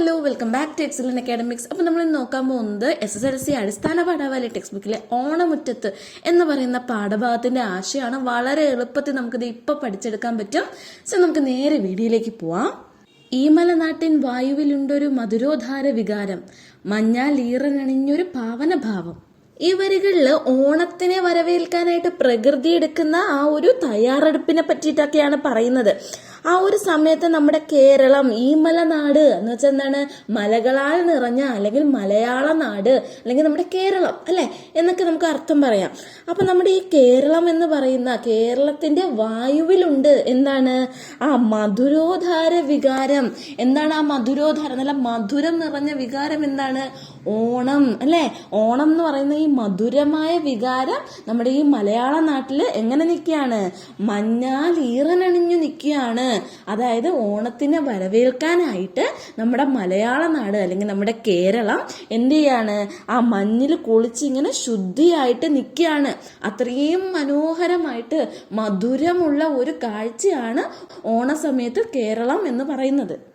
Hello welcome back to excellent academics അപ്പോൾ നമ്മൾ നോക്കാൻ പോകുന്നത് എസ് എസ് എൽ സി അടിസ്ഥാന പാഠാവലി ടെക്സ്റ്റ് ബുക്കിലെ ഓണമുറ്റത്ത് എന്ന് പറയുന്ന പാഠഭാഗത്തിന്റെ ആശയമാണ്. വളരെ എളുപ്പത്തിൽ നമുക്കിത് ഇപ്പൊ പഠിച്ചെടുക്കാൻ പറ്റും. സോ നമുക്ക് നേരെ വീഡിയോയിലേക്ക് പോവാം. ഈ മലനാട്ടിൻ വായുവിലുണ്ടൊരു മധുരോധാര വികാരം മഞ്ഞാൽ ഈറനണിഞ്ഞൊരു പാവനഭാവം. ഈ വരികളിൽ ഓണത്തിനെ വരവേൽക്കാനായിട്ട് പ്രകൃതി എടുക്കുന്ന ആ ഒരു തയ്യാറെടുപ്പിനെ പറ്റിയിട്ടൊക്കെയാണ് പറയുന്നത്. ആ ഒരു സമയത്ത് നമ്മുടെ കേരളം ഈ മലനാട് എന്ന് വെച്ചാൽ എന്താണ്? മലകളാൽ നിറഞ്ഞ അല്ലെങ്കിൽ മലയാള നാട് അല്ലെങ്കിൽ നമ്മുടെ കേരളം അല്ലെ? എന്നൊക്കെ നമുക്ക് അർത്ഥം പറയാം. അപ്പൊ നമ്മുടെ ഈ കേരളം എന്ന് പറയുന്ന കേരളത്തിന്റെ വായുവിലുണ്ട് എന്താണ്? ആ മധുരോധാര വികാരം. എന്താണ് ആ മധുരോധാര? നല്ല മധുരം നിറഞ്ഞ വികാരം എന്താണ്? ഓണം അല്ലേ? ഓണം എന്ന് പറയുന്ന ഈ മധുരമായ വികാരം നമ്മുടെ ഈ മലയാള നാട്ടിൽ എങ്ങനെ നിൽക്കുകയാണ്? മഞ്ഞാൽ ഈറനണിഞ്ഞു നിൽക്കുകയാണ്. അതായത് ഓണത്തിനെ വരവേൽക്കാനായിട്ട് നമ്മുടെ മലയാള നാട് അല്ലെങ്കിൽ നമ്മുടെ കേരളം എന്ത് ചെയ്യാണ്? ആ മഞ്ഞിൽ കുളിച്ച് ഇങ്ങനെ ശുദ്ധിയായിട്ട് നിൽക്കുകയാണ്. അത്രയും മനോഹരമായിട്ട് മധുരമുള്ള ഒരു കാഴ്ചയാണ് ഓണസമയത്ത് കേരളം എന്ന് പറയുന്നത്.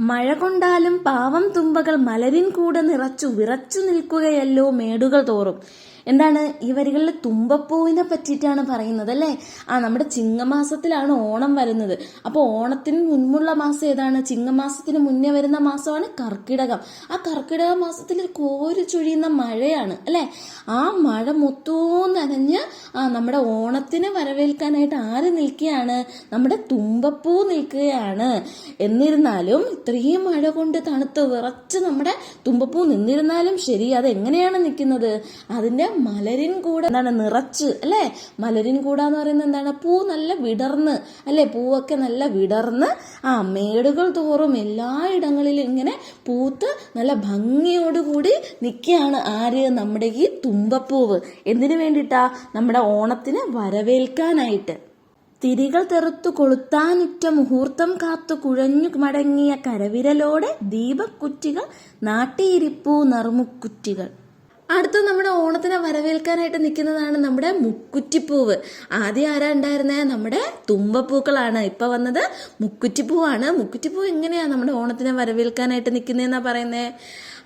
മഴ കൊണ്ടാലും പാവം തുമ്പകൾ മലരിൻ കൂടെ നിറച്ചു വിറച്ചു നിൽക്കുകയല്ലോ മേടുകൾ തോറും. എന്താണ് ഈ വരികളിൽ തുമ്പപ്പൂവിനെ പറ്റിയിട്ടാണ് പറയുന്നത് അല്ലേ? ആ നമ്മുടെ ചിങ്ങമാസത്തിലാണ് ഓണം വരുന്നത്. അപ്പോൾ ഓണത്തിന് മുൻപുള്ള മാസം ഏതാണ്? ചിങ്ങമാസത്തിന് മുന്നേ വരുന്ന മാസമാണ് കർക്കിടകം. ആ കർക്കിടക മാസത്തിൽ കോരി ചൊഴിയുന്ന മഴയാണ് അല്ലേ? ആ മഴ മൊത്തവും നനഞ്ഞ് നമ്മുടെ ഓണത്തിന് വരവേൽക്കാനായിട്ട് ആര് നിൽക്കുകയാണ്? നമ്മുടെ തുമ്പപ്പൂ നിൽക്കുകയാണ്. എന്നിരുന്നാലും ഇത്രയും മഴ കൊണ്ട് തണുത്ത് വിറച്ച് നമ്മുടെ തുമ്പപ്പൂ നിന്നിരുന്നാലും ശരി അത് എങ്ങനെയാണ് നിൽക്കുന്നത്? അതിന്റെ മലരിൻ കൂട എന്താണ് നിറച്ച് അല്ലേ? മലരിൻ കൂട എന്ന് പറയുന്നത് എന്താണ്? പൂ നല്ല വിടർന്ന് അല്ലേ? പൂവൊക്കെ നല്ല വിടർന്ന് ആ മേടുകൾ തോറും എല്ലായിടങ്ങളിലും ഇങ്ങനെ പൂത്ത് നല്ല ഭംഗിയോടുകൂടി നിൽക്കുകയാണ് ആര്? നമ്മുടെ ഈ തുമ്പപ്പൂവ്. എന്തിനു വേണ്ടിട്ടാ? നമ്മുടെ ഓണത്തിന് വരവേൽക്കാനായിട്ട്. തിരികൾ തെറുത്തു കൊളുത്താനുറ്റ മുഹൂർത്തം കാത്തു കുഴഞ്ഞു മടങ്ങിയ കരവിരലോടെ ദീപക്കുറ്റികൾ നാട്ടിയിരിപ്പൂ നറുമുക്കുറ്റികൾ. അടുത്ത നമ്മുടെ ഓണത്തിനെ വരവേൽക്കാനായിട്ട് നിൽക്കുന്നതാണ് നമ്മുടെ മുക്കുറ്റിപ്പൂവ്. ആദ്യം ആരാ ഉണ്ടായിരുന്നത് നമ്മുടെ തുമ്പപ്പൂക്കളാണ്. ഇപ്പം വന്നത് മുക്കുറ്റിപ്പൂവാണ്. മുക്കുറ്റിപ്പൂ എങ്ങനെയാണ് നമ്മുടെ ഓണത്തിനെ വരവേൽക്കാനായിട്ട് നിൽക്കുന്നതെന്നാണ് പറയുന്നേ?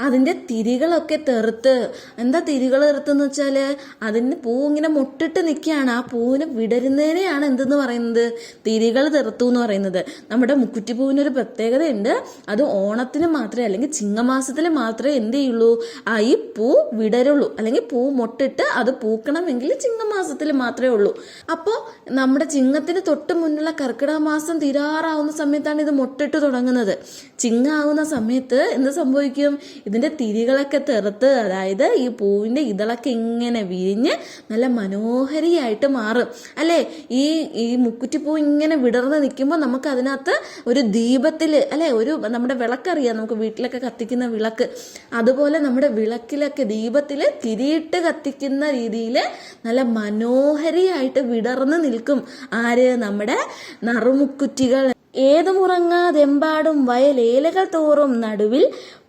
അതിന്റെ തിരികളൊക്കെ തെറുത്ത്. എന്താ തിരികൾ തെറുത്തെന്ന് വെച്ചാൽ അതിന് പൂ ഇങ്ങനെ മുട്ടിട്ട് നിൽക്കുകയാണ്. ആ പൂവിന് വിടരുന്നതിനെയാണ് എന്തെന്ന് പറയുന്നത്? തിരികൾ തെറുത്തു എന്ന് പറയുന്നത്. നമ്മുടെ മുക്കുറ്റിപ്പൂവിന് ഒരു പ്രത്യേകതയുണ്ട്. അത് ഓണത്തിന് മാത്രമേ അല്ലെങ്കിൽ ചിങ്ങമാസത്തിൽ മാത്രമേ എന്ത് ചെയ്യുള്ളൂ? ആ ഈ പൂ വിടരുള്ളൂ. അല്ലെങ്കിൽ പൂ മുട്ടിട്ട് അത് പൂക്കണമെങ്കിൽ ചിങ്ങമാസത്തിൽ മാത്രമേ ഉള്ളൂ. അപ്പോൾ നമ്മുടെ ചിങ്ങത്തിന് തൊട്ട് മുന്നുള്ള കർക്കിടക മാസം തീരാറാവുന്ന സമയത്താണ് ഇത് മുട്ടിട്ട് തുടങ്ങുന്നത്. ചിങ്ങാവുന്ന സമയത്ത് എന്ത് സംഭവിക്കും? ഇതിന്റെ തിരികളൊക്കെ തെറുത്ത് അതായത് ഈ പൂവിന്റെ ഇതളൊക്കെ ഇങ്ങനെ വിരിഞ്ഞ് നല്ല മനോഹരിയായിട്ട് മാറും. അല്ലേ? ഈ ഈ മുക്കുറ്റിപ്പൂ ഇങ്ങനെ വിടർന്ന് നിൽക്കുമ്പോൾ നമുക്ക് അതിനകത്ത് ഒരു ദീപത്തിൽ അല്ലേ? ഒരു നമ്മുടെ വിളക്കറിയാം നമുക്ക് വീട്ടിലൊക്കെ കത്തിക്കുന്ന വിളക്ക്. അതുപോലെ നമ്മുടെ വിളക്കിലൊക്കെ ദീപത്തിൽ തിരിയിട്ട് കത്തിക്കുന്ന രീതിയിൽ നല്ല മനോഹരിയായിട്ട് വിടർന്ന് നിൽക്കും ആര്? നമ്മുടെ നറുമുക്കുറ്റികൾ. ഏതു മുറങ്ങാതെമ്പാടും വയലേലകൾ തോറും നടുവിൽ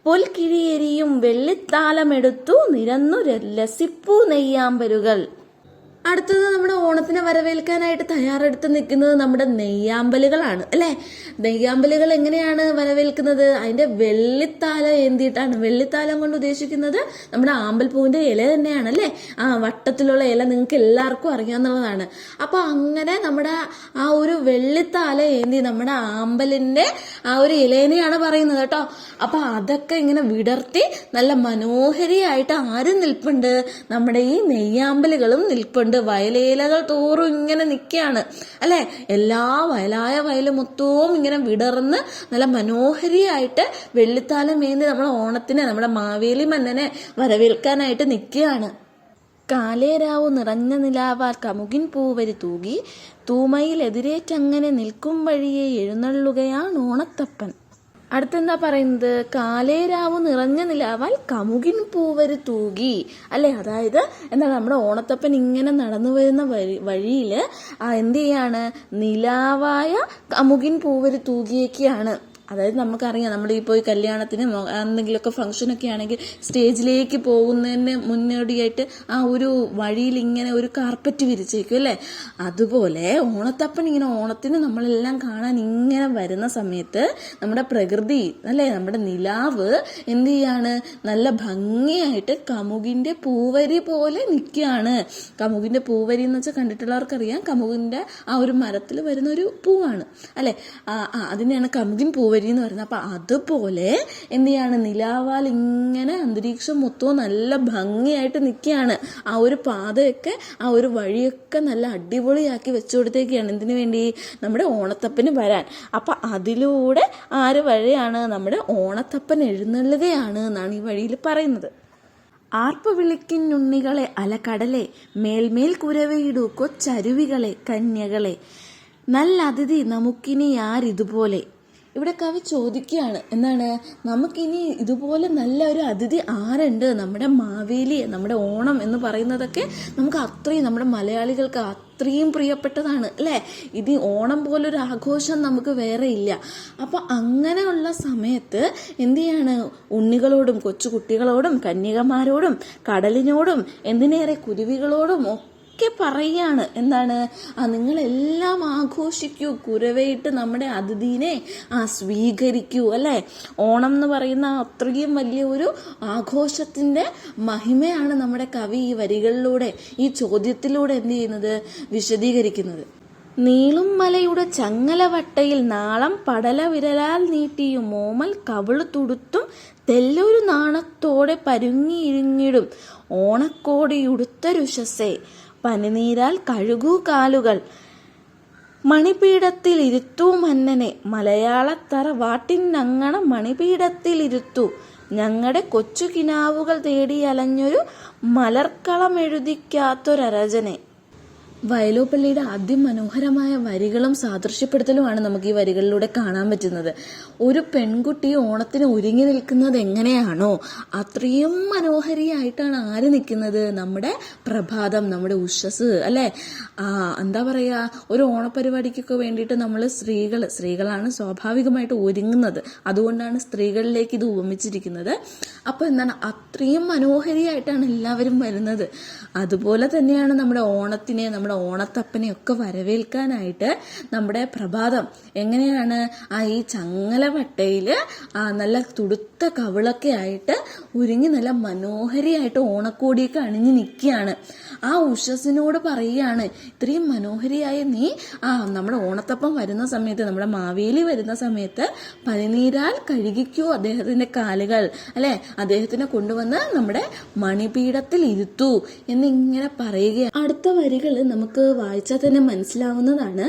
പൊൽക്കിഴിയെരിയും വെള്ളിത്താലമെടുത്തു നിരന്നു ലസിപ്പൂ നെയ്യാമ്പലുകൾ അടുത്തത് നമ്മുടെ ഓണത്തിനെ വരവേൽക്കാനായിട്ട് തയ്യാറെടുത്ത് നിൽക്കുന്നത് നമ്മുടെ നെയ്യാമ്പലുകളാണ് അല്ലേ? നെയ്യാമ്പലുകൾ എങ്ങനെയാണ് വരവേൽക്കുന്നത്? അതിന്റെ വെള്ളിത്താലം ഏന്തിയിട്ടാണ്. വെള്ളിത്താലം കൊണ്ട് ഉദ്ദേശിക്കുന്നത് നമ്മുടെ ആമ്പൽപ്പൂവിന്റെ ഇല തന്നെയാണ് അല്ലേ? ആ വട്ടത്തിലുള്ള ഇല നിങ്ങൾക്ക് എല്ലാവർക്കും അറിയാവുന്നതാണ്. അപ്പോൾ അങ്ങനെ നമ്മുടെ ആ ഒരു വെള്ളിത്താല ഏന്തി നമ്മുടെ ആമ്പലിന്റെ ആ ഒരു ഇലേനെയാണ് പറയുന്നത് കേട്ടോ. അപ്പോൾ അതൊക്കെ ഇങ്ങനെ വിടർത്തി നല്ല മനോഹരിയായിട്ട് ആരും നിൽപ്പുണ്ട്? നമ്മുടെ ഈ നെയ്യാമ്പലുകളും നിൽപ്പുണ്ട്. വയലേലകൾ തോറും ഇങ്ങനെ നിൽക്കുകയാണ് അല്ലേ? എല്ലാ വയലായ വയൽ മൊത്തവും ഇങ്ങനെ വിടർന്ന് നല്ല മനോഹരിയായിട്ട് വെള്ളിത്താലം ഏന്തി നമ്മളെ ഓണത്തിനെ നമ്മുടെ മാവേലി മന്നനെ വരവേൽക്കാനായിട്ട് നിൽക്കുകയാണ് കാലേരാവു നിറഞ്ഞ നിലാവാൽ കമുകിൻ പൂവരി തൂകി തൂമയിൽ എതിരേറ്റങ്ങനെ നിൽക്കും വഴിയെ എഴുന്നള്ളുകയാണ് ഓണത്തപ്പൻ. അടുത്തെന്താ പറയുന്നത്? കാലേരാവ് നിറഞ്ഞ നിലാവാൽ കമുകിൻ പൂവര് തൂകി. അല്ലെ? അതായത് എന്താണ് നമ്മുടെ ഓണത്തപ്പൻ ഇങ്ങനെ നടന്നു വരുന്ന വഴി വഴിയിൽ എന്ത് ചെയ്യാണ്? നിലാവായ കമുകിൻ പൂവര് തൂകിയൊക്കെയാണ് അതായത് നമുക്കറിയാം നമ്മൾ ഈ പോയി കല്യാണത്തിന് എന്തെങ്കിലുമൊക്കെ ഫംഗ്ഷനൊക്കെ ആണെങ്കിൽ സ്റ്റേജിലേക്ക് പോകുന്നതിന് മുന്നോടിയായിട്ട് ആ ഒരു വഴിയിൽ ഇങ്ങനെ ഒരു കാർപ്പറ്റ് വിരിച്ചേക്കും അല്ലേ? അതുപോലെ ഓണത്തപ്പൻ ഇങ്ങനെ ഓണത്തിന് നമ്മളെല്ലാം കാണാൻ ഇങ്ങനെ വരുന്ന സമയത്ത് നമ്മുടെ പ്രകൃതി അല്ലേ നമ്മുടെ നിലാവ് എന്ത് ചെയ്യാണ്? നല്ല ഭംഗിയായിട്ട് കമുകിന്റെ പൂവരി പോലെ നിൽക്കുകയാണ്. കമുകിന്റെ പൂവരി എന്ന് വെച്ചാൽ കണ്ടിട്ടുള്ളവർക്കറിയാം കമുകിന്റെ ആ ഒരു മരത്തിൽ വരുന്ന ഒരു പൂവാണ് അല്ലേ? അതിനെയാണ് കമുകിൻ പൂവരി എന്ന് പറയുന്നത്. അപ്പോൾ അതുപോലെ എന്ത് ചെയ്യാണ് നിലാവാൽ ഇങ്ങനെ അന്തരീക്ഷം മൊത്തവും നല്ല ഭംഗിയായിട്ട് നിൽക്കുകയാണ്? ആ ഒരു പാതയൊക്കെ ആ ഒരു വഴിയൊക്കെ നല്ല അടിപൊളിയാക്കി വെച്ചു കൊടുത്തേക്കാണ് എന്തിനു വേണ്ടി? നമ്മുടെ ഓണത്തപ്പന് വരാൻ. അപ്പം അതിലൂടെ ആര് വഴിയാണ്? നമ്മുടെ ഓണത്തപ്പൻ എഴുന്നള്ളുകയാണ് എന്നാണ് ഈ വഴിയിൽ പറയുന്നത്. ആർപ്പ് വിളിക്കുന്നുണ്ണികളെ അലകടലെ മേൽമേൽ കുരവയിടൂ കൊച്ചരുവികളെ കന്യകളെ. നല്ല അതിഥി നമുക്കിനി ആരിതുപോലെ. ഇവിടെ കവി ചോദിക്കുകയാണ് എന്താണ് നമുക്കിനി ഇതുപോലെ നല്ല ഒരു അതിഥി ആരുണ്ട്? നമ്മുടെ മാവേലി നമ്മുടെ ഓണം എന്ന് പറയുന്നതൊക്കെ നമുക്ക് അത്രയും നമ്മുടെ മലയാളികൾക്ക് അത്രയും പ്രിയപ്പെട്ടതാണ് അല്ലേ? ഇത് ഓണം പോലൊരു ആഘോഷം നമുക്ക് വേറെ ഇല്ല. അപ്പോൾ അങ്ങനെയുള്ള സമയത്ത് എന്ത് ചെയ്യാണ് ഉണ്ണികളോടും കൊച്ചുകുട്ടികളോടും കന്യകമാരോടും കടലിനോടും എന്തിനേറെ കുരുവികളോടും ഒക്കെ പറയാണ്. എന്താണ്? ആ നിങ്ങളെല്ലാം ആഘോഷിക്കൂ കുരവയിട്ട് നമ്മുടെ അതിഥീനെ ആ സ്വീകരിക്കൂ അല്ലേ? ഓണം എന്ന് പറയുന്ന അത്രയും വലിയ ഒരു ആഘോഷത്തിന്റെ മഹിമയാണ് നമ്മുടെ കവി ഈ വരികളിലൂടെ ഈ ചോദ്യത്തിലൂടെ എന്ത് ചെയ്യുന്നത്? വിശദീകരിക്കുന്നത്. നീളും മലയുടെ ചങ്ങലവട്ടയിൽ നാളം പടല വിരലാൽ നീട്ടിയും മോമൽ കവിൾ തുടുത്തും തെല്ലൊരു നാണത്തോടെ പരുങ്ങിയിഴുങ്ങിടും ഓണക്കോടിയുടുത്തൊരുഷസേ പനിനീരാൽ കഴുകൂ കാലുകൾ. മണിപീഠത്തിൽ ഇരുത്തൂ മന്നനെ. മലയാളത്തറ വാട്ടിനങ്ങണ മണിപീഠത്തിൽ ഇരുത്തു ഞങ്ങളുടെ കൊച്ചു കിനാവുകൾ തേടി അലഞ്ഞൊരു മലർക്കളമെഴുതിക്കാത്തൊരരചനെ വയലോപ്പള്ളിയുടെ അതിമനോഹരമായ വരികളും സാദൃശ്യപ്പെടുത്തലുമാണ് നമുക്ക് ഈ വരികളിലൂടെ കാണാൻ പറ്റുന്നത്. ഒരു പെൺകുട്ടി ഓണത്തിന് ഒരുങ്ങി നിൽക്കുന്നത് എങ്ങനെയാണോ അത്രയും മനോഹരിയായിട്ടാണ് ആര് നിൽക്കുന്നത്? നമ്മുടെ പ്രഭാതം നമ്മുടെ ഉഷസ് അല്ലെ? എന്താ പറയാ ഒരു ഓണപരിപാടിക്കൊക്കെ വേണ്ടിയിട്ട് നമ്മൾ സ്ത്രീകൾ സ്ത്രീകളാണ് സ്വാഭാവികമായിട്ട് ഒരുങ്ങുന്നത്. അതുകൊണ്ടാണ് സ്ത്രീകളിലേക്ക് ഇത് ഉപമിച്ചിരിക്കുന്നത്. അപ്പൊ എന്താണ് അത്രയും മനോഹരിയായിട്ടാണ് എല്ലാവരും വരുന്നത്. അതുപോലെ തന്നെയാണ് നമ്മുടെ ഓണത്തിനെ നമ്മുടെ ഓണത്തപ്പനെ ഒക്കെ വരവേൽക്കാനായിട്ട് നമ്മുടെ പ്രഭാതം എങ്ങനെയാണ് ആ ഈ ചങ്ങലവട്ടയിൽ ആ നല്ല തുടുത്ത കവിളൊക്കെ ആയിട്ട് ഒരുങ്ങി നല്ല മനോഹരിയായിട്ട് ഓണക്കോടിയൊക്കെ അണിഞ്ഞു നിൽക്കുകയാണ്. ആ ഉഷസിനോട് പറയുകയാണ് ഇത്രയും മനോഹരിയായ നീ ആ നമ്മുടെ ഓണത്തപ്പം വരുന്ന സമയത്ത് നമ്മുടെ മാവേലി വരുന്ന സമയത്ത് പനിനീരാൽ കഴുകിക്കൂ അദ്ദേഹത്തിന്റെ കാലുകൾ. അല്ലെ? അദ്ദേഹത്തിനെ കൊണ്ടുവന്ന് നമ്മുടെ മണിപീഠത്തിൽ ഇരുത്തൂ എന്നിങ്ങനെ പറയുകയാണ്. അടുത്ത വരികൾ നമുക്ക് വായിച്ചാൽ തന്നെ മനസ്സിലാവുന്നതാണ്.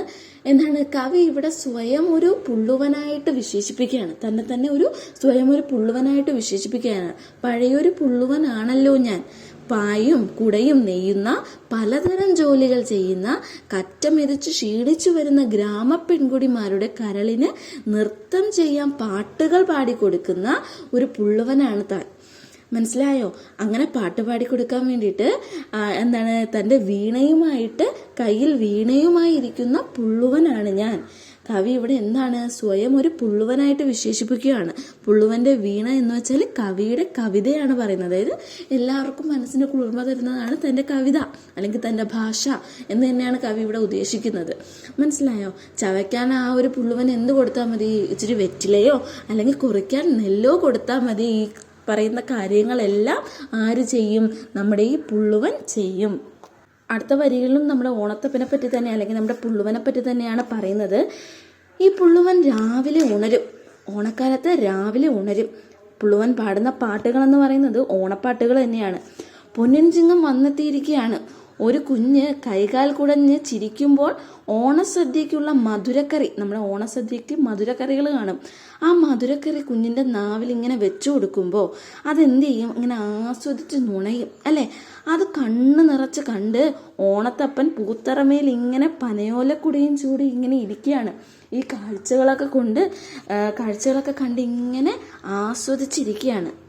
എന്താണ് കവി ഇവിടെ സ്വയം ഒരു പുള്ളുവനായിട്ട് വിശേഷിപ്പിക്കുകയാണ്. തന്നെ തന്നെ ഒരു സ്വയം ഒരു പുള്ളുവനായിട്ട് വിശേഷിപ്പിക്കുകയാണ്. പഴയൊരു പുള്ളുവനാണല്ലോ ഞാൻ. പായും കുടയും നെയ്യുന്ന പലതരം ജോലികൾ ചെയ്യുന്ന കറ്റമെതിച്ച് ക്ഷീണിച്ചു വരുന്ന ഗ്രാമ പെൺകുടിമാരുടെ കരളിന് നൃത്തം ചെയ്യാൻ പാട്ടുകൾ പാടിക്കൊടുക്കുന്ന ഒരു പുള്ളുവനാണ് താൻ. മനസ്സിലായോ? അങ്ങനെ പാട്ട് പാടി കൊടുക്കാൻ വേണ്ടിയിട്ട് എന്താണ് തന്റെ വീണയുമായിട്ട് കയ്യിൽ വീണയുമായി ഇരിക്കുന്ന പുള്ളുവനാണ് ഞാൻ. കവി ഇവിടെ എന്താണ് സ്വയം ഒരു പുള്ളുവനായിട്ട് വിശേഷിപ്പിക്കുകയാണ്. പുള്ളുവന്റെ വീണ എന്ന് വെച്ചാൽ കവിയുടെ കവിതയാണ് പറയുന്നത്. അതായത് എല്ലാവർക്കും മനസ്സിന് കുളിർമ തരുന്നതാണ് തന്റെ കവിത അല്ലെങ്കിൽ തന്റെ ഭാഷ എന്ന് തന്നെയാണ് കവി ഇവിടെ ഉദ്ദേശിക്കുന്നത്. മനസ്സിലായോ? ചവയ്ക്കാൻ ആ ഒരു പുള്ളുവൻ എന്ത് കൊടുത്താൽ മതി? ഇച്ചിരി വെറ്റിലയോ അല്ലെങ്കിൽ കുറിക്കാൻ നെല്ലോ കൊടുത്താൽ മതി? ഈ പറയുന്ന കാര്യങ്ങളെല്ലാം ആര് ചെയ്യും? നമ്മുടെ ഈ പുള്ളുവൻ ചെയ്യും. അടുത്ത വരികളിലും നമ്മുടെ ഓണത്തപ്പനെ പറ്റി തന്നെ അല്ലെങ്കിൽ നമ്മുടെ പുള്ളുവനെ പറ്റി തന്നെയാണ് പറയുന്നത്. ഈ പുള്ളുവൻ രാവിലെ ഉണരും. ഓണക്കാലത്ത് രാവിലെ ഉണരും. പുള്ളുവൻ പാടുന്ന പാട്ടുകളെന്ന് പറയുന്നത് ഓണപ്പാട്ടുകൾ തന്നെയാണ്. പൊന്നിൻ ചിങ്ങം വന്നെത്തിയിരിക്കുകയാണ് ഒരു കുഞ്ഞ് കൈകാൽ കുടഞ്ഞ് ചിരിക്കുമ്പോൾ ഓണസദ്യക്കുള്ള മധുരക്കറി നമ്മുടെ ഓണസദ്യക്ക് മധുരക്കറികൾ കാണും. ആ മധുരക്കറി കുഞ്ഞിന്റെ നാവിൽ ഇങ്ങനെ വെച്ചു കൊടുക്കുമ്പോൾ അതെന്ത് ചെയ്യും? ഇങ്ങനെ ആസ്വദിച്ച് നുണയും അല്ലെ? അത് കണ്ണ് നിറച്ച് കണ്ട് ഓണത്തപ്പൻ പൂത്തറമേൽ ഇങ്ങനെ പനയോലക്കുടയും ചൂടി ഇങ്ങനെ ഇരിക്കുകയാണ്. ഈ കാഴ്ചകളൊക്കെ കൊണ്ട് കാഴ്ചകളൊക്കെ കണ്ട് ഇങ്ങനെ ആസ്വദിച്ചിരിക്കുകയാണ്.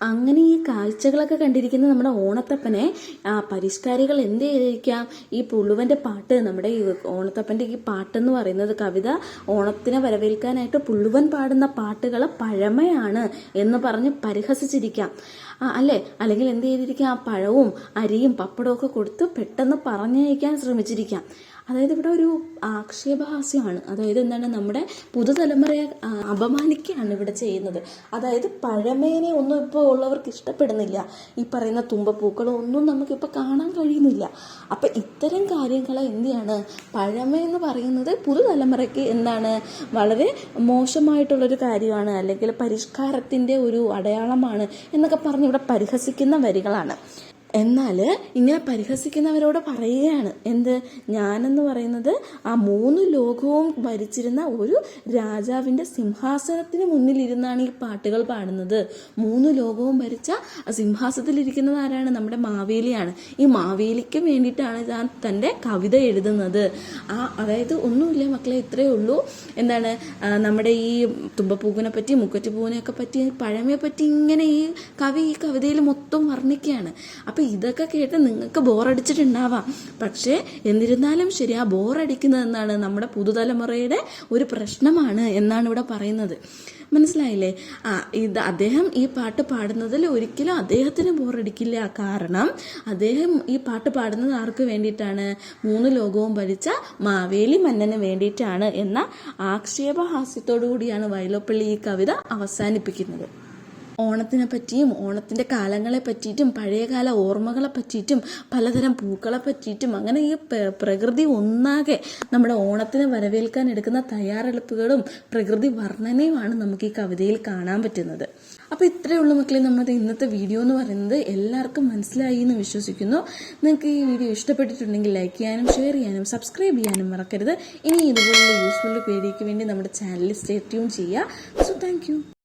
അങ്ങനെ ഈ കാഴ്ചകളൊക്കെ കണ്ടിരിക്കുന്ന നമ്മുടെ ഓണത്തപ്പനെ ആ, പരിഷ്കാരികൾ എന്ത് ചെയ്തിരിക്കാം ഈ പുള്ളുവന്റെ പാട്ട് നമ്മുടെ ഈ ഓണത്തപ്പന്റെ ഈ പാട്ട് എന്ന് പറയുന്നത് കവിത ഓണത്തിനെ വരവേൽക്കാനായിട്ട് പുള്ളുവൻ പാടുന്ന പാട്ടുകൾ പഴമയാണ് എന്ന് പറഞ്ഞ് പരിഹസിച്ചിരിക്കാം. അല്ലേ? അല്ലെങ്കിൽ എന്ത് ചെയ്തിരിക്കാം? ആ പഴവും അരിയും പപ്പടവും ഒക്കെ കൊടുത്ത് പെട്ടെന്ന് പറഞ്ഞയക്കാൻ ശ്രമിച്ചിരിക്കാം. അതായത് ഇവിടെ ഒരു ആക്ഷേപഹാസ്യമാണ്. അതായത് എന്താണ്? നമ്മുടെ പുതുതലമുറയെ അപമാനിക്കുകയാണ് ഇവിടെ ചെയ്യുന്നത്. അതായത് പഴമേനെ ഒന്നും ഇപ്പോൾ ഉള്ളവർക്ക് ഇഷ്ടപ്പെടുന്നില്ല. ഈ പറയുന്ന തുമ്പപ്പൂക്കളോ ഒന്നും നമുക്കിപ്പോൾ കാണാൻ കഴിയുന്നില്ല. അപ്പം ഇത്തരം കാര്യങ്ങൾ എന്ത് ചെയ്യാണ്? പഴമയെന്ന് പറയുന്നത് പുതുതലമുറയ്ക്ക് എന്താണ്? വളരെ മോശമായിട്ടുള്ളൊരു കാര്യമാണ്. അല്ലെങ്കിൽ പരിഷ്കാരത്തിന്റെ ഒരു അടയാളമാണ് എന്നൊക്കെ പറഞ്ഞ് ഇവിടെ പരിഹസിക്കുന്ന വരികളാണ്. എന്നാൽ ഇങ്ങനെ പരിഹസിക്കുന്നവരോട് പറയുകയാണ്. എന്ത്? ഞാനെന്ന് പറയുന്നത് ആ മൂന്ന് ലോകവും ഭരിച്ചിരുന്ന ഒരു രാജാവിന്റെ സിംഹാസനത്തിന് മുന്നിലിരുന്നാണ് ഈ പാട്ടുകൾ പാടുന്നത്. മൂന്ന് ലോകവും ഭരിച്ച സിംഹാസനത്തിലിരിക്കുന്നത് ആരാണ്? നമ്മുടെ മാവേലിയാണ്. ഈ മാവേലിക്ക് വേണ്ടിയിട്ടാണ് ഞാൻ തന്റെ കവിത എഴുതുന്നത്. ആ അതായത് ഒന്നുമില്ല മക്കളെ ഇത്രയേ ഉള്ളൂ. എന്താണ്? നമ്മുടെ ഈ തുമ്പപ്പൂവിനെ പറ്റി മുക്കറ്റുപൂവിനെയൊക്കെ പറ്റി പഴമയെ പറ്റി ഇങ്ങനെ ഈ കവി ഈ കവിതയിൽ മൊത്തം വർണിക്കുകയാണ്. അപ്പം ഇതൊക്കെ കേട്ട് നിങ്ങൾക്ക് ബോറടിച്ചിട്ടുണ്ടാവാം. പക്ഷേ എന്നിരുന്നാലും ശരി ആ ബോറടിക്കുന്നത് എന്താണ് നമ്മുടെ പുതുതലമുറയുടെ ഒരു പ്രശ്നമാണ് എന്നാണ് ഇവിടെ പറയുന്നത്. മനസ്സിലായില്ലേ? ആ ഇത് അദ്ദേഹം ഈ പാട്ട് പാടുന്നതിൽ ഒരിക്കലും അദ്ദേഹത്തിന് ബോറടിക്കില്ല. കാരണം അദ്ദേഹം ഈ പാട്ട് പാടുന്നത് ആർക്ക് വേണ്ടിയിട്ടാണ്? മൂന്ന് ലോകവും ഭരിച്ച മാവേലി മന്നന് വേണ്ടിയിട്ടാണ് എന്ന ആക്ഷേപഹാസ്യത്തോടു കൂടിയാണ് വയലോപ്പള്ളി ഈ കവിത അവസാനിപ്പിക്കുന്നത്. ഓണത്തിനെ പറ്റിയും ഓണത്തിന്റെ കാലങ്ങളെ പറ്റിയിട്ടും പഴയകാല ഓർമ്മകളെ പറ്റിയിട്ടും പലതരം പൂക്കളെ പറ്റിയിട്ടും അങ്ങനെ ഈ പ്രകൃതി ഒന്നാകെ നമ്മുടെ ഓണത്തിനെ വരവേൽക്കാൻ എടുക്കുന്ന തയ്യാറെടുപ്പുകളും പ്രകൃതി വർണനയുമാണ് നമുക്ക് ഈ കവിതയിൽ കാണാൻ പറ്റുന്നത്. അപ്പോൾ ഇത്രയേ ഉള്ളൂ മക്കളെ നമ്മുടെ ഇന്നത്തെ വീഡിയോ എന്ന് പറയുന്നത്. എല്ലാവർക്കും മനസ്സിലായി എന്ന് വിശ്വസിക്കുന്നു. നിങ്ങൾക്ക് ഈ വീഡിയോ ഇഷ്ടപ്പെട്ടിട്ടുണ്ടെങ്കിൽ ലൈക്ക് ചെയ്യാനും ഷെയർ ചെയ്യാനും സബ്സ്ക്രൈബ് ചെയ്യാനും മറക്കരുത്. ഇനി ഇതുപോലുള്ള യൂസ്ഫുൾ വീഡിയോയ്ക്ക് വേണ്ടി നമ്മുടെ ചാനൽ സ്റ്റേ ട്യൂൺ ചെയ്യുക. So thank